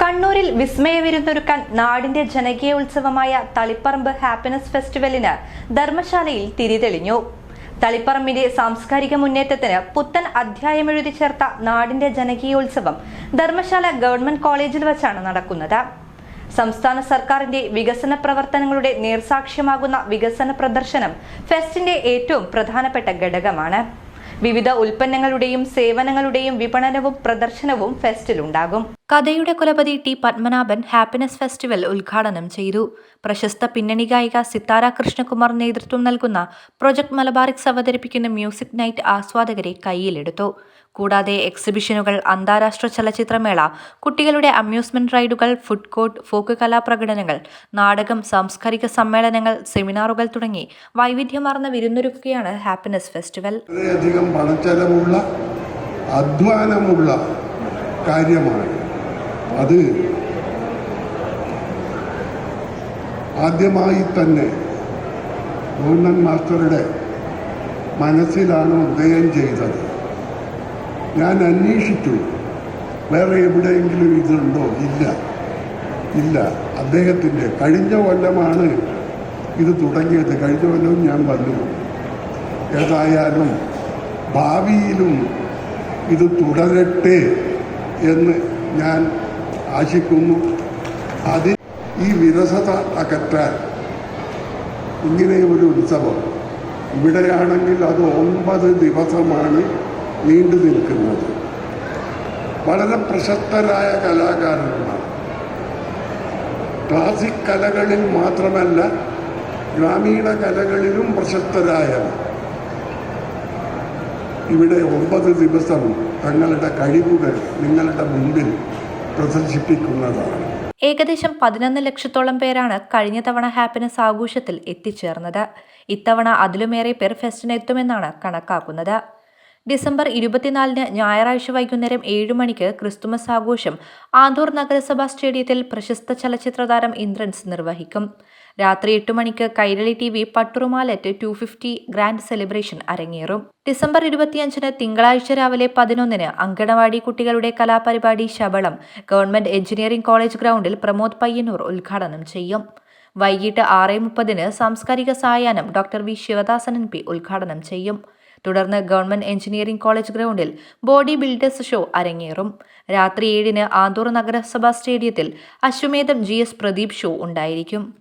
കണ്ണൂരിൽ വിസ്മയ വിരുന്നൊരുക്കാൻ നാടിന്റെ ജനകീയ ഉത്സവമായ തളിപ്പറമ്പ് ഹാപ്പിനെസ് ഫെസ്റ്റിവലിന് ധർമ്മശാലയിൽ തിരിതെളിഞ്ഞു. തളിപ്പറമ്പിന്റെ സാംസ്കാരിക മുന്നേറ്റത്തിന് പുത്തൻ അധ്യായമെഴുതി ചേർത്ത നാടിന്റെ ജനകീയോത്സവം ധർമ്മശാല ഗവൺമെന്റ് കോളേജിൽ വച്ചാണ് നടക്കുന്നത്. സംസ്ഥാന സർക്കാരിന്റെ വികസന പ്രവർത്തനങ്ങളുടെ നേർസാക്ഷ്യമാകുന്ന വികസന പ്രദർശനം ഫെസ്റ്റിന്റെ ഏറ്റവും പ്രധാനപ്പെട്ട ഘടകമാണ്. വിവിധ ഉൽപ്പന്നങ്ങളുടെയും സേവനങ്ങളുടെയും വിപണനവും പ്രദർശനവും ഫെസ്റ്റിലുണ്ടാകും. കഥയുടെ കുലപതി ടി പത്മനാഭൻ ഹാപ്പിനെസ് ഫെസ്റ്റിവൽ ഉദ്ഘാടനം ചെയ്തു. പ്രശസ്ത പിന്നണി ഗായിക സിത്താര കൃഷ്ണകുമാർ നേതൃത്വം നൽകുന്ന പ്രൊജക്ട് മലബാറിക്സ് അവതരിപ്പിക്കുന്ന മ്യൂസിക് നൈറ്റ് ആസ്വാദകരെ കയ്യിലെടുത്തു. കൂടാതെ എക്സിബിഷനുകൾ അന്താരാഷ്ട്ര ചലച്ചിത്രമേള കുട്ടികളുടെ അമ്യൂസ്മെന്റ് റൈഡുകൾ ഫുഡ് കോർട്ട് ഫോക്ക് കലാപ്രകടനങ്ങൾ നാടകം സാംസ്കാരിക സമ്മേളനങ്ങൾ സെമിനാറുകൾ തുടങ്ങി വൈവിധ്യമാർന്ന വിരുന്നൊരുക്കുകയാണ് ഹാപ്പിനെസ് ഫെസ്റ്റിവൽ. അധ്വാനമുള്ള കാര്യമാണ്. അത് ആദ്യമായി തന്നെ ഗവർണർ മാസ്റ്ററുടെ മനസ്സിലാണ് ഉദയം ചെയ്തത്. ഞാൻ അന്വേഷിച്ചു. വേറെ എവിടെയെങ്കിലും ഇതുണ്ടോ? ഇല്ല. ഇല്ല. അദ്ദേഹത്തിന്റെ കഴിഞ്ഞ കൊല്ലമാണ് ഇത് തുടങ്ങിയത്. കഴിഞ്ഞ കൊല്ലവും ഞാൻ വന്നു. ഏതായാലും ഭാവിയിലും ഇത് തുടരട്ടെ എന്ന് ഞാൻ ആശിക്കുന്നു. അതിൽ ഈ വിരസത അകറ്റാൻ ഇങ്ങനെ ഒരു ഉത്സവം. ഇവിടെയാണെങ്കിൽ അത് ഒമ്പത് ദിവസമാണ് നീണ്ടു നിൽക്കുന്നത്. വളരെ പ്രശസ്തരായ കലാകാരന്മാർ. ക്ലാസിക് കലകളിൽ മാത്രമല്ല ഗ്രാമീണ കലകളിലും പ്രശസ്തരായ ഇവിടെ ഒമ്പത് ദിവസം തങ്ങളുടെ കഴിവുകൾ നിങ്ങളുടെ മുമ്പിൽ പ്രദർശിപ്പിക്കുന്നതാണ്. ഏകദേശം പതിനൊന്ന് ലക്ഷത്തോളം പേരാണ് കഴിഞ്ഞ തവണ ഹാപ്പിനെസ് ആഘോഷത്തിൽ എത്തിച്ചേർന്നത്. ഇത്തവണ അതിലുമേറെ പേർ ഫെസ്റ്റിനെത്തുമെന്നാണ് കണക്കാക്കുന്നത്. ഡിസംബർ ഇരുപത്തിനാലിന് ഞായറാഴ്ച വൈകുന്നേരം ഏഴ് മണിക്ക് ക്രിസ്തുമസ് ആഘോഷം ആന്തൂർ നഗരസഭാ സ്റ്റേഡിയത്തിൽ പ്രശസ്ത ചലച്ചിത്ര താരം ഇന്ദ്രൻസ് നിർവഹിക്കും. രാത്രി എട്ട് മണിക്ക് കൈരളി ടി വി പട്ടുറുമാലറ്റ് ടു ഫിഫ്റ്റി ഗ്രാൻഡ് സെലിബ്രേഷൻ അരങ്ങേറും. ഡിസംബർ ഇരുപത്തിയഞ്ചിന് തിങ്കളാഴ്ച രാവിലെ പതിനൊന്നിന് അങ്കണവാടി കുട്ടികളുടെ കലാപരിപാടി ശബളം ഗവൺമെന്റ് എഞ്ചിനീയറിംഗ് കോളേജ് ഗ്രൗണ്ടിൽ പ്രമോദ് പയ്യന്നൂർ ഉദ്ഘാടനം ചെയ്യും. വൈകിട്ട് ആറ് മുപ്പതിന് സാംസ്കാരിക സായാഹ്നം doctor V Sivadasan N P ഉദ്ഘാടനം ചെയ്യും. തുടർന്ന് ഗവൺമെന്റ് എഞ്ചിനീയറിംഗ് കോളേജ് ഗ്രൗണ്ടിൽ ബോഡി ബിൽഡേഴ്സ് ഷോ അരങ്ങേറും. രാത്രി ഏഴിന് ആന്തൂർ നഗരസഭാ സ്റ്റേഡിയത്തിൽ അശ്വമേധം ജി എസ് പ്രദീപ് ഷോ ഉണ്ടായിരിക്കും.